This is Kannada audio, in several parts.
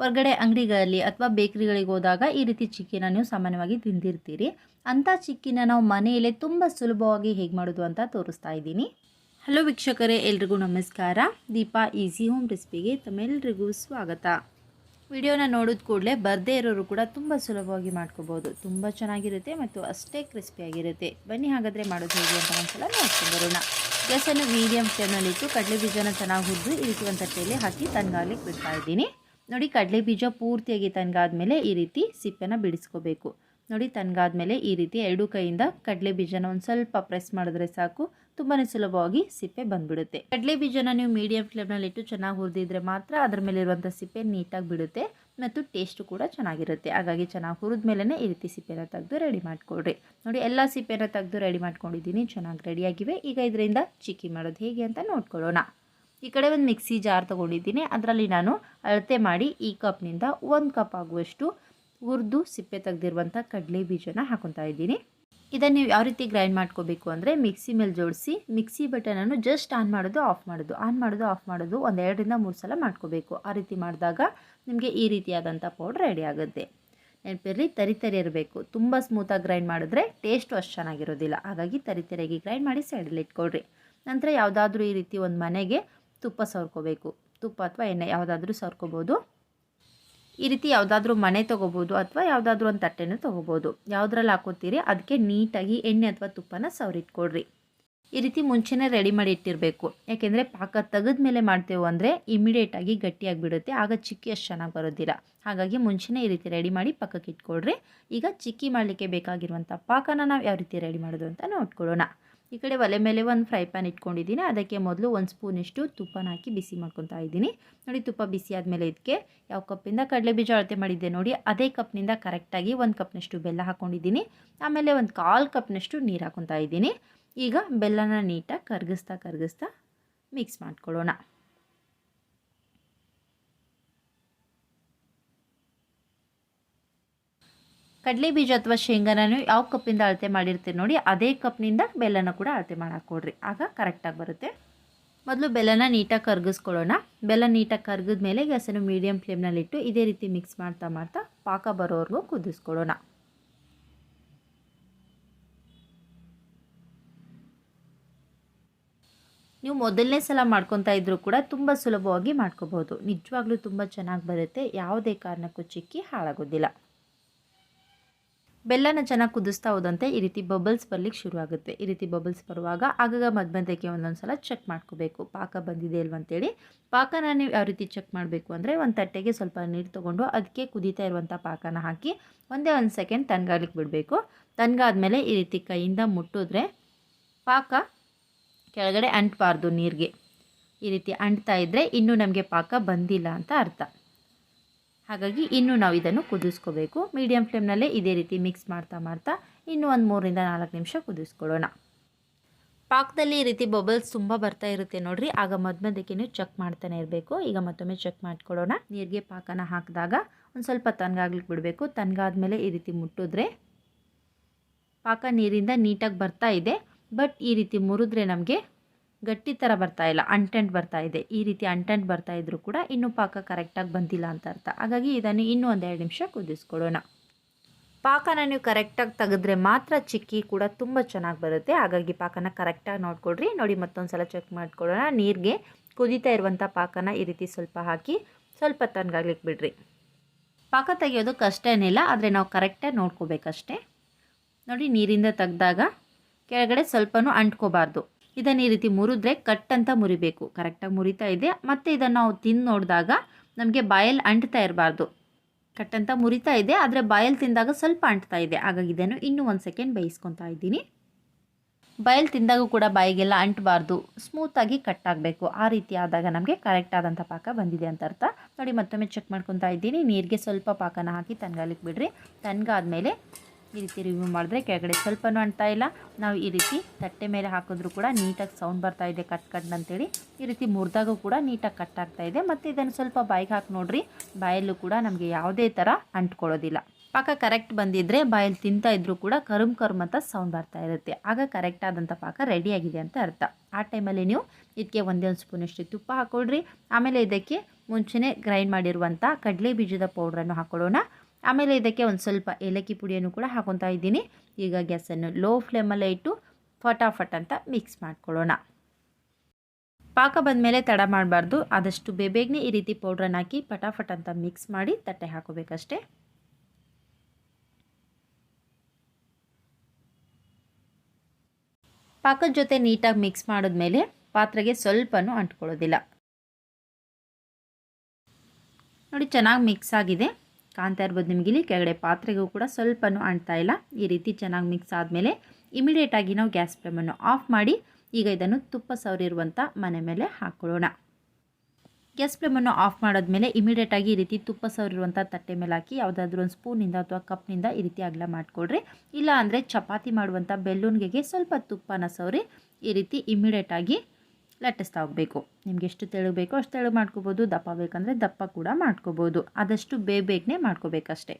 ಹೊರಗಡೆ ಅಂಗಡಿಗಳಲ್ಲಿ ಅಥವಾ ಬೇಕ್ರಿಗಳಿಗೆ ಹೋದಾಗ ಈ ರೀತಿ ಚಿಕ್ಕಿನ ನೀವು ಸಾಮಾನ್ಯವಾಗಿ ತಿಂದಿರ್ತೀರಿ. ಅಂಥ ಚಿಕ್ಕಿನ ನಾವು ಮನೆಯಲ್ಲೇ ತುಂಬ ಸುಲಭವಾಗಿ ಹೇಗೆ ಮಾಡೋದು ಅಂತ ತೋರಿಸ್ತಾ ಇದ್ದೀನಿ. ಹಲೋ ವೀಕ್ಷಕರೇ, ಎಲ್ರಿಗೂ ನಮಸ್ಕಾರ. ದೀಪಾ ಈಸಿ ಹೋಮ್ ರೆಸಿಪಿಗೆ ತಮ್ಮೆಲ್ರಿಗೂ ಸ್ವಾಗತ. ವಿಡಿಯೋನ ನೋಡಿದ ಕೂಡಲೇ ಬರದೇ ಇರೋರು ಕೂಡ ತುಂಬ ಸುಲಭವಾಗಿ ಮಾಡ್ಕೋಬೋದು. ತುಂಬ ಚೆನ್ನಾಗಿರುತ್ತೆ ಮತ್ತು ಅಷ್ಟೇ ಕ್ರಿಸ್ಪಿಯಾಗಿರುತ್ತೆ. ಬನ್ನಿ ಹಾಗಾದರೆ ಮಾಡೋದು ಹೇಗೆ ಅಂತ ಒಂದ್ಸಲ ನೋಡ್ಕೊಂಡು ಬರೋಣ. ಗ್ಯಾಸನ್ನು ಮೀಡಿಯಮ್ ಫ್ಲೇಮ್ನಲ್ಲಿಟ್ಟು ಕಡಲೆ ಬೀಜನ ಚೆನ್ನಾಗಿ ಹುರಿದು ಇರಿಸುವಂಥ ತಟ್ಟೆಯಲ್ಲಿ ಹಾಕಿ ತಣ್ಣಗಾಗ್ಲಿಕ್ಕೆ ಬಿಡ್ತಾ ಇದ್ದೀನಿ. ನೋಡಿ, ಕಡಲೆ ಬೀಜ ಪೂರ್ತಿಯಾಗಿ ಮೇಲೆ ಈ ರೀತಿ ಸಿಪ್ಪೆನ ಬಿಡಿಸ್ಕೋಬೇಕು. ನೋಡಿ ತಣ್ಣಗಾದ್ಮೇಲೆ ಈ ರೀತಿ ಎರಡು ಕೈಯಿಂದ ಕಡಲೆ ಬೀಜನ ಒಂದು ಸ್ವಲ್ಪ ಪ್ರೆಸ್ ಮಾಡಿದ್ರೆ ಸಾಕು. ತುಂಬಾ ಸುಲಭವಾಗಿ ಸಿಪ್ಪೆ ಬಂದ್ಬಿಡುತ್ತೆ. ಕಡಲೆ ಬೀಜನ ನೀವು ಮೀಡಿಯಂ ಫ್ಲೇಮ್ನಲ್ಲಿ ಇಟ್ಟು ಚೆನ್ನಾಗಿ ಹುರಿದಿದ್ರೆ ಮಾತ್ರ ಅದ್ರ ಮೇಲೆ ಇರುವಂಥ ಸಿಪ್ಪೆ ನೀಟಾಗಿ ಬಿಡುತ್ತೆ ಮತ್ತು ಟೇಸ್ಟು ಕೂಡ ಚೆನ್ನಾಗಿರುತ್ತೆ. ಹಾಗಾಗಿ ಚೆನ್ನಾಗಿ ಹುರಿದ ಮೇಲೇ ಈ ರೀತಿ ಸಿಪ್ಪೆನ ತೆಗೆದು ರೆಡಿ ಮಾಡ್ಕೊಳ್ರಿ. ನೋಡಿ, ಎಲ್ಲ ಸಿಪ್ಪೆನ ತೆಗೆದು ರೆಡಿ ಮಾಡ್ಕೊಂಡಿದ್ದೀನಿ. ಚೆನ್ನಾಗಿ ರೆಡಿಯಾಗಿವೆ. ಈಗ ಇದರಿಂದ ಚಿಕ್ಕಿ ಮಾಡೋದು ಹೇಗೆ ಅಂತ ನೋಡ್ಕೊಳ್ಳೋಣ. ಈ ಕಡೆ ಒಂದು ಮಿಕ್ಸಿ ಜಾರ್ ತೊಗೊಂಡಿದ್ದೀನಿ. ಅದರಲ್ಲಿ ನಾನು ಅಳತೆ ಮಾಡಿ ಈ ಕಪ್ನಿಂದ ಒಂದು ಕಪ್ ಆಗುವಷ್ಟು ಹುರಿದು ಸಿಪ್ಪೆ ತೆಗೆದಿರುವಂಥ ಕಡಲೆ ಬೀಜನ ಹಾಕೊತಾ ಇದ್ದೀನಿ. ಇದನ್ನು ನೀವು ಯಾವ ರೀತಿ ಗ್ರೈಂಡ್ ಮಾಡ್ಕೋಬೇಕು ಅಂದರೆ ಮಿಕ್ಸಿ ಮೇಲೆ ಜೋಡಿಸಿ, ಮಿಕ್ಸಿ ಬಟನನ್ನು ಜಸ್ಟ್ ಆನ್ ಮಾಡೋದು ಆಫ್ ಮಾಡೋದು ಆನ್ ಮಾಡೋದು ಆಫ್ ಮಾಡೋದು ಒಂದು ಎರಡರಿಂದ ಮೂರು ಸಲ ಮಾಡ್ಕೋಬೇಕು. ಆ ರೀತಿ ಮಾಡಿದಾಗ ನಿಮಗೆ ಈ ರೀತಿಯಾದಂಥ ಪೌಡ್ರ್ ರೆಡಿ ಆಗುತ್ತೆ. ನೆನಪಿರಲಿ, ತರಿ ತರಿ ಇರಬೇಕು. ತುಂಬ ಸ್ಮೂತಾಗಿ ಗ್ರೈಂಡ್ ಮಾಡಿದ್ರೆ ಟೇಸ್ಟು ಅಷ್ಟು ಚೆನ್ನಾಗಿರೋದಿಲ್ಲ. ಹಾಗಾಗಿ ತರಿ ತರಿಯಾಗಿ ಗ್ರೈಂಡ್ ಮಾಡಿ ಸೈಡಲ್ಲಿ ಇಟ್ಕೊಳ್ರಿ. ನಂತರ ಯಾವುದಾದ್ರೂ ಈ ರೀತಿ ಒಂದು ಮನೆಗೆ ತುಪ್ಪ ಸವರ್ಕೋಬೇಕು. ತುಪ್ಪ ಅಥವಾ ಎಣ್ಣೆ ಯಾವುದಾದ್ರೂ ಸವರ್ಕೋಬೋದು. ಈ ರೀತಿ ಯಾವುದಾದ್ರೂ ಮನೆ ತೊಗೋಬೋದು ಅಥವಾ ಯಾವುದಾದ್ರೂ ಒಂದು ತಟ್ಟೆನೂ ತೊಗೋಬೋದು. ಯಾವುದ್ರಲ್ಲಿ ಹಾಕೋತೀರಿ? ಅದಕ್ಕೆ ನೀಟಾಗಿ ಎಣ್ಣೆ ಅಥವಾ ತುಪ್ಪನ ಸವರಿಟ್ಕೊಡ್ರಿ ಈ ರೀತಿ ಮುಂಚೆನೇ ರೆಡಿ ಮಾಡಿ ಇಟ್ಟಿರಬೇಕು. ಯಾಕೆಂದರೆ ಪಾಕ ತೆಗೆದ ಮೇಲೆ ಮಾಡ್ತೇವೆ ಅಂದರೆ ಇಮಿಡಿಯೇಟಾಗಿ ಗಟ್ಟಿಯಾಗಿಬಿಡುತ್ತೆ. ಆಗ ಚಿಕ್ಕಿ ಅಷ್ಟು ಚೆನ್ನಾಗಿ ಬರೋದಿಲ್ಲ. ಹಾಗಾಗಿ ಮುಂಚೆನೇ ಈ ರೀತಿ ರೆಡಿ ಮಾಡಿ ಪಕ್ಕಕ್ಕೆ ಇಟ್ಕೊಳ್ರಿ. ಈಗ ಚಿಕ್ಕಿ ಮಾಡಲಿಕ್ಕೆ ಬೇಕಾಗಿರುವಂಥ ಪಾಕನ ನಾವು ಯಾವ ರೀತಿ ರೆಡಿ ಮಾಡೋದು ಅಂತ ನೋಡ್ಕೊಳ್ಳೋಣ. ಈ ಕಡೆ ಒಲೆ ಮೇಲೆ ಒಂದು ಫ್ರೈ ಪ್ಯಾನ್ ಇಟ್ಕೊಂಡಿದ್ದೀನಿ. ಅದಕ್ಕೆ ಮೊದಲು ಒಂದು ಸ್ಪೂನಿಷ್ಟು ತುಪ್ಪನ ಹಾಕಿ ಬಿಸಿ ಮಾಡ್ಕೊತಾ ಇದ್ದೀನಿ. ನೋಡಿ, ತುಪ್ಪ ಬಿಸಿ ಆದಮೇಲೆ ಇದಕ್ಕೆ ಯಾವ ಕಪ್ಪಿಂದ ಕಡಲೆ ಬೀಜ ಅಳತೆ ಮಾಡಿದ್ದೆ ನೋಡಿ, ಅದೇ ಕಪ್ನಿಂದ ಕರೆಕ್ಟಾಗಿ ಒಂದು ಕಪ್ನಷ್ಟು ಬೆಲ್ಲ ಹಾಕ್ಕೊಂಡಿದ್ದೀನಿ ಆಮೇಲೆ ಒಂದು ಕಾಲು ಕಪ್ನಷ್ಟು ನೀರು ಹಾಕೊತಾ ಇದ್ದೀನಿ. ಈಗ ಬೆಲ್ಲನ ನೀಟಾಗಿ ಕರಗಿಸ್ತಾ ಕರಗಿಸ್ತಾ ಮಿಕ್ಸ್ ಮಾಡ್ಕೊಳ್ಳೋಣ. ಕಡಲೆ ಬೀಜ ಅಥವಾ ಶೇಂಗಾನ ಯಾವ ಕಪ್ಪಿಂದ ಅಳತೆ ಮಾಡಿರ್ತೀರಿ ನೋಡಿ, ಅದೇ ಕಪ್ನಿಂದ ಬೆಲ್ಲನ ಕೂಡ ಅಳತೆ ಕೊಡ್ರಿ. ಆಗ ಕರೆಕ್ಟಾಗಿ ಬರುತ್ತೆ. ಮೊದಲು ಬೆಲ್ಲನ ನೀಟಾಗಿ ಕರ್ಗಿಸ್ಕೊಳ್ಳೋಣ. ಬೆಲ್ಲ ನೀಟಾಗಿ ಕರ್ಗಿದ ಮೇಲೆ ಗ್ಯಾಸನ್ನು ಮೀಡಿಯಮ್ ಫ್ಲೇಮ್ನಲ್ಲಿಟ್ಟು ಇದೇ ರೀತಿ ಮಿಕ್ಸ್ ಮಾಡ್ತಾ ಮಾಡ್ತಾ ಪಾಕ ಬರೋವರೆಗೂ ಕುದಿಸ್ಕೊಳ್ಳೋಣ. ನೀವು ಮೊದಲನೇ ಸಲ ಮಾಡ್ಕೊತಾ ಇದ್ದರೂ ಕೂಡ ತುಂಬ ಸುಲಭವಾಗಿ ಮಾಡ್ಕೋಬೋದು ನಿಜವಾಗ್ಲೂ ತುಂಬ ಚೆನ್ನಾಗಿ ಬರುತ್ತೆ. ಯಾವುದೇ ಕಾರಣಕ್ಕೂ ಚಿಕ್ಕಿ ಹಾಳಾಗೋದಿಲ್ಲ. ಬೆಲ್ಲನ ಚೆನ್ನಾಗಿ ಕುದಿಸ್ತಾ ಹೋದಂತೆ ಈ ರೀತಿ ಬಬಲ್ಸ್ ಬರ್ಲಿಕ್ಕೆ ಶುರು ಆಗುತ್ತೆ ಈ ರೀತಿ ಬಬಲ್ಸ್ ಬರುವಾಗ ಆಗಾಗ ಮಧ್ಯ ಮಧ್ಯಕ್ಕೆ ಒಂದೊಂದು ಸಲ ಚೆಕ್ ಮಾಡ್ಕೋಬೇಕು. ಪಾಕ ಬಂದಿದೆ ಇಲ್ವಂತೇಳಿ ಪಾಕನ ನೀವು ಯಾವ ರೀತಿ ಚೆಕ್ ಮಾಡಬೇಕು ಅಂದರೆ ಒಂದು ತಟ್ಟೆಗೆ ಸ್ವಲ್ಪ ನೀರು ತೊಗೊಂಡು ಅದಕ್ಕೆ ಕುದೀತಾ ಇರುವಂಥ ಪಾಕನ ಹಾಕಿ ಒಂದೇ ಒಂದು ಸೆಕೆಂಡ್ ತನ್ಗಾಗ್ಲಿಕ್ಕೆ ಬಿಡಬೇಕು. ತನ್ಗಾದ್ಮೇಲೆ ಈ ರೀತಿ ಕೈಯಿಂದ ಮುಟ್ಟಿದ್ರೆ ಪಾಕ ಕೆಳಗಡೆ ಅಂಟಬಾರ್ದು ನೀರಿಗೆ. ಈ ರೀತಿ ಅಂಟ್ತಾ ಇದ್ದರೆ ಇನ್ನೂ ನಮಗೆ ಪಾಕ ಬಂದಿಲ್ಲ ಅಂತ ಅರ್ಥ. ಹಾಗಾಗಿ ಇನ್ನೂ ನಾವು ಇದನ್ನು ಕುದಿಸ್ಕೋಬೇಕು. ಮೀಡಿಯಮ್ ಫ್ಲೇಮ್ನಲ್ಲೇ ಇದೇ ರೀತಿ ಮಿಕ್ಸ್ ಮಾಡ್ತಾ ಮಾಡ್ತಾ ಇನ್ನೂ ಒಂದು ಮೂರರಿಂದ ನಾಲ್ಕು ನಿಮಿಷ ಕುದಿಸ್ಕೊಳ್ಳೋಣ. ಪಾಕದಲ್ಲಿ ಈ ರೀತಿ ಬಬಲ್ಸ್ ತುಂಬ ಬರ್ತಾ ಇರುತ್ತೆ ನೋಡಿರಿ. ಆಗ ಮಧ್ಯ ಚೆಕ್ ಮಾಡ್ತಾನೆ ಇರಬೇಕು. ಈಗ ಮತ್ತೊಮ್ಮೆ ಚೆಕ್ ಮಾಡ್ಕೊಳ್ಳೋಣ. ನೀರಿಗೆ ಪಾಕನ ಹಾಕಿದಾಗ ಒಂದು ಸ್ವಲ್ಪ ತನ್ಗಾಗ್ಲಿಕ್ಕೆ ಬಿಡಬೇಕು. ತನ್ಗಾದ್ಮೇಲೆ ಈ ರೀತಿ ಮುಟ್ಟಿದ್ರೆ ಪಾಕ ನೀರಿಂದ ನೀಟಾಗಿ ಬರ್ತಾ ಇದೆ. ಬಟ್ ಈ ರೀತಿ ಮುರಿದ್ರೆ ನಮಗೆ ಗಟ್ಟಿ ಥರ ಬರ್ತಾ ಇಲ್ಲ ಅಂಟೆಂಟ್ ಬರ್ತಾ ಇದೆ. ಈ ರೀತಿ ಅಂಟೆಂಟ್ ಬರ್ತಾ ಇದ್ದರೂ ಕೂಡ ಇನ್ನೂ ಪಾಕ ಕರೆಕ್ಟಾಗಿ ಬಂದಿಲ್ಲ ಅಂತ ಅರ್ಥ. ಹಾಗಾಗಿ ಇದನ್ನು ಇನ್ನೂ ಒಂದೆರಡು ನಿಮಿಷ ಕುದಿಸ್ಕೊಡೋಣ ಪಾಕನ ನೀವು ಕರೆಕ್ಟಾಗಿ ತೆಗೆದ್ರೆ ಮಾತ್ರ ಚಿಕ್ಕಿ ಕೂಡ ತುಂಬ ಚೆನ್ನಾಗಿ ಬರುತ್ತೆ. ಹಾಗಾಗಿ ಪಾಕನ ಕರೆಕ್ಟಾಗಿ ನೋಡ್ಕೊಳ್ರಿ. ನೋಡಿ ಮತ್ತೊಂದು ಸಲ ಚೆಕ್ ಮಾಡ್ಕೊಳ್ಳೋಣ. ನೀರಿಗೆ ಕುದೀತಾ ಇರುವಂಥ ಪಾಕನ ಈ ರೀತಿ ಸ್ವಲ್ಪ ಹಾಕಿ ಸ್ವಲ್ಪ ತಣ್ಣಗಾಗ್ಲಿಕ್ಕೆ ಬಿಡ್ರಿ ಪಾಕ ತೆಗೆಯೋದು ಕಷ್ಟ ಏನಿಲ್ಲ ಆದರೆ ನಾವು ಕರೆಕ್ಟಾಗಿ ನೋಡ್ಕೋಬೇಕಷ್ಟೇ. ನೋಡಿ ನೀರಿಂದ ತೆಗೆದಾಗ ಕೆಳಗಡೆ ಸ್ವಲ್ಪನೂ ಅಂಟ್ಕೋಬಾರ್ದು. ಇದನ್ನು ಈ ರೀತಿ ಮುರಿದ್ರೆ ಕಟ್ ಅಂತ ಮುರಿಬೇಕು. ಕರೆಕ್ಟಾಗಿ ಮುರಿತಾ ಇದೆ. ಮತ್ತು ಇದನ್ನು ನಾವು ತಿಂದು ನೋಡಿದಾಗ ನಮಗೆ ಬಾಯಲ್ಲಿ ಅಂಟ್ತಾ ಇರಬಾರ್ದು. ಕಟ್ ಅಂತ ಮುರಿತಾ ಇದೆ. ಆದರೆ ಬಾಯಲ್ಲಿ ತಿಂದಾಗ ಸ್ವಲ್ಪ ಅಂಟ್ತಾ ಇದೆ. ಹಾಗಾಗಿ ಇದನ್ನು ಇನ್ನೂ ಒಂದು ಸೆಕೆಂಡ್ ಬೇಯಿಸ್ಕೊತಾ ಇದ್ದೀನಿ. ಬಾಯಲ್ಲಿ ತಿಂದಾಗ ಕೂಡ ಬಾಯಿಗೆಲ್ಲ ಅಂಟಬಾರ್ದು. ಸ್ಮೂತಾಗಿ ಕಟ್ ಆಗಬೇಕು. ಆ ರೀತಿ ಆದಾಗ ನಮಗೆ ಕರೆಕ್ಟ್ ಆದಂಥ ಪಾಕ ಬಂದಿದೆ ಅಂತ ಅರ್ಥ. ನೋಡಿ ಮತ್ತೊಮ್ಮೆ ಚೆಕ್ ಮಾಡ್ಕೊತಾ ಇದ್ದೀನಿ. ನೀರಿಗೆ ಸ್ವಲ್ಪ ಪಾಕನ ಹಾಕಿ ತನ್ಗಾಲಿಕ್ಕೆ ಬಿಡ್ರಿ. ತನ್ಗಾದ್ಮೇಲೆ ಈ ರೀತಿ ರಿವ್ಯೂ ಮಾಡಿದ್ರೆ ಕೆಳಗಡೆ ಸ್ವಲ್ಪನೂ ಅಂಟ್ತಾ ಇಲ್ಲ. ನಾವು ಈ ರೀತಿ ತಟ್ಟೆ ಮೇಲೆ ಹಾಕಿದ್ರೂ ಕೂಡ ನೀಟಾಗಿ ಸೌಂಡ್ ಬರ್ತಾ ಇದೆ ಕಟ್ ಕಟ್ ಅಂತೇಳಿ. ಈ ರೀತಿ ಮುರಿದಾಗೂ ಕೂಡ ನೀಟಾಗಿ ಕಟ್ ಆಗ್ತಾ ಇದೆ. ಮತ್ತು ಇದನ್ನು ಸ್ವಲ್ಪ ಬಾಯಿಗೆ ಹಾಕಿ ನೋಡ್ರಿ. ಬಾಯಲ್ಲೂ ಕೂಡ ನಮಗೆ ಯಾವುದೇ ಥರ ಅಂಟ್ಕೊಳ್ಳೋದಿಲ್ಲ. ಪಾಕ ಕರೆಕ್ಟ್ ಬಂದಿದ್ದರೆ ಬಾಯಲ್ಲಿ ತಿಂತಾ ಇದ್ರೂ ಕೂಡ ಕರುಮ್ ಕರುಮ್ ಅಂತ ಸೌಂಡ್ ಬರ್ತಾ ಇರುತ್ತೆ. ಆಗ ಕರೆಕ್ಟ್ ಆದಂಥ ಪಾಕ ರೆಡಿಯಾಗಿದೆ ಅಂತ ಅರ್ಥ. ಆ ಟೈಮಲ್ಲಿ ನೀವು ಇದಕ್ಕೆ ಒಂದೇ ಒಂದು ಸ್ಪೂನಷ್ಟು ತುಪ್ಪ ಹಾಕೊಳ್ರಿ. ಆಮೇಲೆ ಇದಕ್ಕೆ ಮುಂಚೆನೇ ಗ್ರೈಂಡ್ ಮಾಡಿರುವಂಥ ಕಡಲೆ ಬೀಜದ ಪೌಡ್ರನ್ನು ಹಾಕ್ಕೊಳ್ಳೋಣ ಆಮೇಲೆ ಇದಕ್ಕೆ ಒಂದು ಸ್ವಲ್ಪ ಏಲಕ್ಕಿ ಪುಡಿಯನ್ನು ಕೂಡ ಹಾಕೊತಾ ಇದ್ದೀನಿ. ಈಗ ಗ್ಯಾಸನ್ನು ಲೋ ಫ್ಲೇಮಲ್ಲೇ ಇಟ್ಟು ಫಟಾಫಟ್ ಅಂತ ಮಿಕ್ಸ್ ಮಾಡ್ಕೊಳ್ಳೋಣ. ಪಾಕ ಬಂದಮೇಲೆ ತಡ ಮಾಡಬಾರ್ದು. ಆದಷ್ಟು ಬೇಬೇಗನೆ ಈ ರೀತಿ ಪೌಡ್ರನ್ನ ಹಾಕಿ ಫಟಾಫಟ್ ಅಂತ ಮಿಕ್ಸ್ ಮಾಡಿ ತಟ್ಟೆ ಹಾಕೋಬೇಕಷ್ಟೇ. ಪಾಕದ ಜೊತೆ ನೀಟಾಗಿ ಮಿಕ್ಸ್ ಮಾಡಿದ್ಮೇಲೆ ಪಾತ್ರೆಗೆ ಸ್ವಲ್ಪನೂ ಅಂಟ್ಕೊಳ್ಳೋದಿಲ್ಲ. ನೋಡಿ ಚೆನ್ನಾಗಿ ಮಿಕ್ಸ್ ಆಗಿದೆ. ಕಾಣ್ತಾ ಇರ್ಬೋದು ನಿಮಗೆ. ಇಲ್ಲಿ ಕೆಳಗಡೆ ಪಾತ್ರೆಗೂ ಕೂಡ ಸ್ವಲ್ಪನೂ ಅಂಟ್ತಾ ಇಲ್ಲ. ಈ ರೀತಿ ಚೆನ್ನಾಗಿ ಮಿಕ್ಸ್ ಆದಮೇಲೆ ಇಮಿಡಿಯೇಟಾಗಿ ನಾವು ಗ್ಯಾಸ್ ಫ್ಲೇಮನ್ನು ಆಫ್ ಮಾಡಿ ಈಗ ಇದನ್ನು ತುಪ್ಪ ಸವರಿರುವಂಥ ಮನೆ ಮೇಲೆ ಹಾಕ್ಕೊಳ್ಳೋಣ ಗ್ಯಾಸ್ ಫ್ಲೇಮನ್ನು ಆಫ್ ಮಾಡಿದ್ಮೇಲೆ ಇಮಿಡಿಯೇಟಾಗಿ ಈ ರೀತಿ ತುಪ್ಪ ಸವರಿರುವಂಥ ತಟ್ಟೆ ಮೇಲೆ ಹಾಕಿ ಯಾವುದಾದ್ರೂ ಒಂದು ಸ್ಪೂನಿಂದ ಅಥವಾ ಕಪ್ನಿಂದ ಈ ರೀತಿ ಅಗಲ ಮಾಡಿಕೊಡ್ರಿ ಇಲ್ಲ ಅಂದರೆ ಚಪಾತಿ ಮಾಡುವಂಥ ಬೆಲ್ಲುನ್ಗೆಗೆ ಸ್ವಲ್ಪ ತುಪ್ಪನ ಸವರಿ ಈ ರೀತಿ ಇಮಿಡಿಯೇಟಾಗಿ ಲಟ್ಟಿಸ್ತಾ ಹೋಗಬೇಕು ನಿಮ್ಗೆ ಎಷ್ಟು ತೆಳು ಬೇಕೋ ಅಷ್ಟು ತೆಳು ಮಾಡ್ಕೋಬೋದು. ದಪ್ಪ ಬೇಕಂದರೆ ದಪ್ಪ ಕೂಡ ಮಾಡ್ಕೋಬೋದು. ಆದಷ್ಟು ಬೇಗನೆ ಮಾಡ್ಕೋಬೇಕಷ್ಟೇ.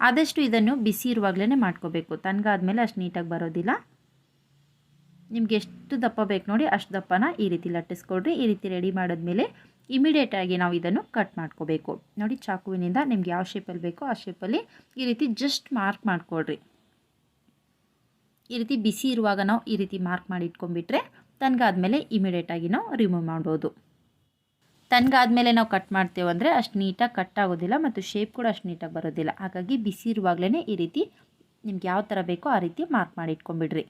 ಆದಷ್ಟು ಇದನ್ನು ಬಿಸಿ ಇರುವಾಗಲೇ ಮಾಡ್ಕೋಬೇಕು. ತನ್ಗಾದ್ಮೇಲೆ ಅಷ್ಟು ನೀಟಾಗಿ ಬರೋದಿಲ್ಲ. ನಿಮ್ಗೆ ಎಷ್ಟು ದಪ್ಪ ಬೇಕು ನೋಡಿ ಅಷ್ಟು ದಪ್ಪನ ಈ ರೀತಿ ಲಟ್ಟಿಸ್ಕೊಡ್ರಿ ಈ ರೀತಿ ರೆಡಿ ಮಾಡಿದ್ಮೇಲೆ ಇಮಿಡಿಯೇಟಾಗಿ ನಾವು ಇದನ್ನು ಕಟ್ ಮಾಡ್ಕೋಬೇಕು. ನೋಡಿ ಚಾಕುವಿನಿಂದ ನಿಮ್ಗೆ ಯಾವ ಶೇಪಲ್ಲಿ ಬೇಕೋ ಆ ಶೇಪಲ್ಲಿ ಈ ರೀತಿ ಜಸ್ಟ್ ಮಾರ್ಕ್ ಮಾಡಿಕೊಡ್ರಿ. ಈ ರೀತಿ ಬಿಸಿ ಇರುವಾಗ ನಾವು ಈ ರೀತಿ ಮಾರ್ಕ್ ಮಾಡಿ ಇಟ್ಕೊಂಡ್ಬಿಟ್ರೆ ಮೇಲೆ ಇಮಿಡಿಯೇಟಾಗಿ ನಾವು ರಿಮೂವ್ ಮಾಡ್ಬೋದು. ತನ್ಗಾದ್ಮೇಲೆ ನಾವು ಕಟ್ ಮಾಡ್ತೇವೆ ಅಂದರೆ ಅಷ್ಟು ನೀಟಾಗಿ ಕಟ್ ಆಗೋದಿಲ್ಲ ಮತ್ತು ಶೇಪ್ ಕೂಡ ಅಷ್ಟು ನೀಟಾಗಿ ಬರೋದಿಲ್ಲ. ಹಾಗಾಗಿ ಬಿಸಿ ಇರುವಾಗಲೇ ಈ ರೀತಿ ನಿಮ್ಗೆ ಯಾವ ಥರ ಬೇಕೋ ಆ ರೀತಿ ಮಾರ್ಕ್ ಮಾಡಿ ಇಟ್ಕೊಂಡ್ಬಿಡ್ರಿ.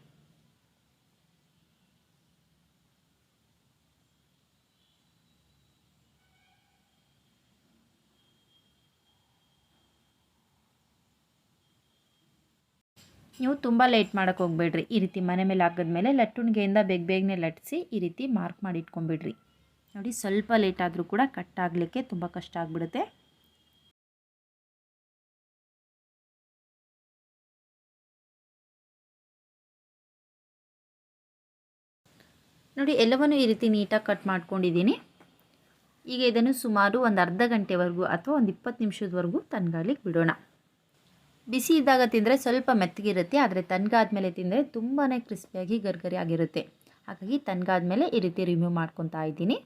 ನೀವು ತುಂಬ ಲೇಟ್ ಮಾಡೋಕ್ಕೆ ಹೋಗ್ಬೇಡ್ರಿ. ಈ ರೀತಿ ಮನೆ ಮೇಲೆ ಹಾಕಿದ್ಮೇಲೆ ಲಟ್ಟುಣಿಗೆಯಿಂದ ಬೇಗ ಬೇಗನೆ ಲಟ್ಟಿಸಿ ಈ ರೀತಿ ಮಾರ್ಕ್ ಮಾಡಿ ಇಟ್ಕೊಂಬಿಡ್ರಿ ನೋಡಿ ಸ್ವಲ್ಪ ಲೇಟ್ ಆದರೂ ಕೂಡ ಕಟ್ ಆಗಲಿಕ್ಕೆ ತುಂಬ ಕಷ್ಟ ಆಗಿಬಿಡುತ್ತೆ. ನೋಡಿ ಎಲ್ಲವನ್ನು ಈ ರೀತಿ ನೀಟಾಗಿ ಕಟ್ ಮಾಡ್ಕೊಂಡಿದ್ದೀನಿ. ಈಗ ಇದನ್ನು ಸುಮಾರು ಒಂದು ಅರ್ಧ ಗಂಟೆವರೆಗೂ ಅಥವಾ ಒಂದು ಇಪ್ಪತ್ತು ನಿಮಿಷದವರೆಗೂ ತನ್ಗಾಡ್ಲಿಕ್ಕೆ ಬಿಡೋಣ. ಬಿಸಿ ಇದ್ದಾಗ ತಿಂದರೆ ಸ್ವಲ್ಪ ಮೆತ್ತಗಿರುತ್ತೆ, ಆದರೆ ತನ್ಗಾದ್ಮೇಲೆ ತಿಂದರೆ ತುಂಬಾ ಕ್ರಿಸ್ಪಿಯಾಗಿ ಗರ್ಗರಿ ಆಗಿರುತ್ತೆ. ಹಾಗಾಗಿ ತನ್ಗಾದ್ಮೇಲೆ ಈ ರೀತಿ ರಿಮೂವ್ ಮಾಡ್ಕೊತಾ ಇದ್ದೀನಿ.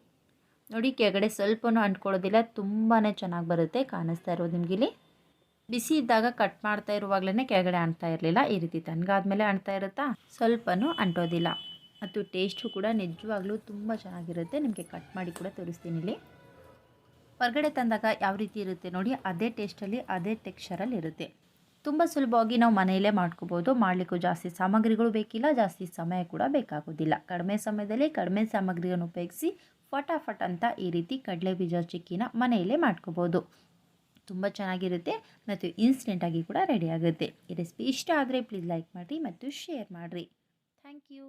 ನೋಡಿ, ಕೆಳಗಡೆ ಸ್ವಲ್ಪನೂ ಅಂಟ್ಕೊಳ್ಳೋದಿಲ್ಲ ತುಂಬಾ ಚೆನ್ನಾಗಿ ಬರುತ್ತೆ, ಕಾಣಿಸ್ತಾ ಇರೋದು ನಿಮಗಿಲ್ಲಿ. ಬಿಸಿ ಇದ್ದಾಗ ಕಟ್ ಮಾಡ್ತಾ ಇರುವಾಗಲೇ ಕೆಳಗಡೆ ಅಂಟ್ತಾ ಇರಲಿಲ್ಲ, ಈ ರೀತಿ ತನ್ಗಾದ್ಮೇಲೆ ಅಂಟ್ತಾ ಇರುತ್ತಾ? ಸ್ವಲ್ಪನೂ ಅಂಟೋದಿಲ್ಲ. ಮತ್ತು ಟೇಸ್ಟು ಕೂಡ ನಿಜವಾಗ್ಲೂ ತುಂಬ ಚೆನ್ನಾಗಿರುತ್ತೆ, ನಿಮಗೆ ಕಟ್ ಮಾಡಿ ಕೂಡ ತೋರಿಸ್ತೀನಿ ಇಲ್ಲಿ. ಹೊರಗಡೆ ತಂದಾಗ ಯಾವ ರೀತಿ ಇರುತ್ತೆ ನೋಡಿ, ಅದೇ ಟೇಸ್ಟಲ್ಲಿ ಅದೇ ಟೆಕ್ಸ್ಚರಲ್ಲಿ ಇರುತ್ತೆ. ತುಂಬ ಸುಲಭವಾಗಿ ನಾವು ಮನೆಯಲ್ಲೇ ಮಾಡ್ಕೋಬೋದು. ಮಾಡಲಿಕ್ಕೂ ಜಾಸ್ತಿ ಸಾಮಗ್ರಿಗಳು ಬೇಕಿಲ್ಲ, ಜಾಸ್ತಿ ಸಮಯ ಕೂಡ ಬೇಕಾಗೋದಿಲ್ಲ. ಕಡಿಮೆ ಸಮಯದಲ್ಲಿ ಕಡಿಮೆ ಸಾಮಗ್ರಿಯನ್ನು ಉಪಯೋಗಿಸಿ ಫಟಾಫಟ್ ಅಂತ ಈ ರೀತಿ ಕಡಲೆ ಬೀಜ ಚಿಕ್ಕಿನ ಮನೆಯಲ್ಲೇ ಮಾಡ್ಕೋಬೋದು. ತುಂಬ ಚೆನ್ನಾಗಿರುತ್ತೆ ಮತ್ತು ಇನ್ಸ್ಟೆಂಟಾಗಿ ಕೂಡ ರೆಡಿ ಆಗುತ್ತೆ. ಈ ರೆಸಿಪಿ ಇಷ್ಟ ಆದರೆ ಪ್ಲೀಸ್ ಲೈಕ್ ಮಾಡಿರಿ ಮತ್ತು ಶೇರ್ ಮಾಡಿರಿ. Thank you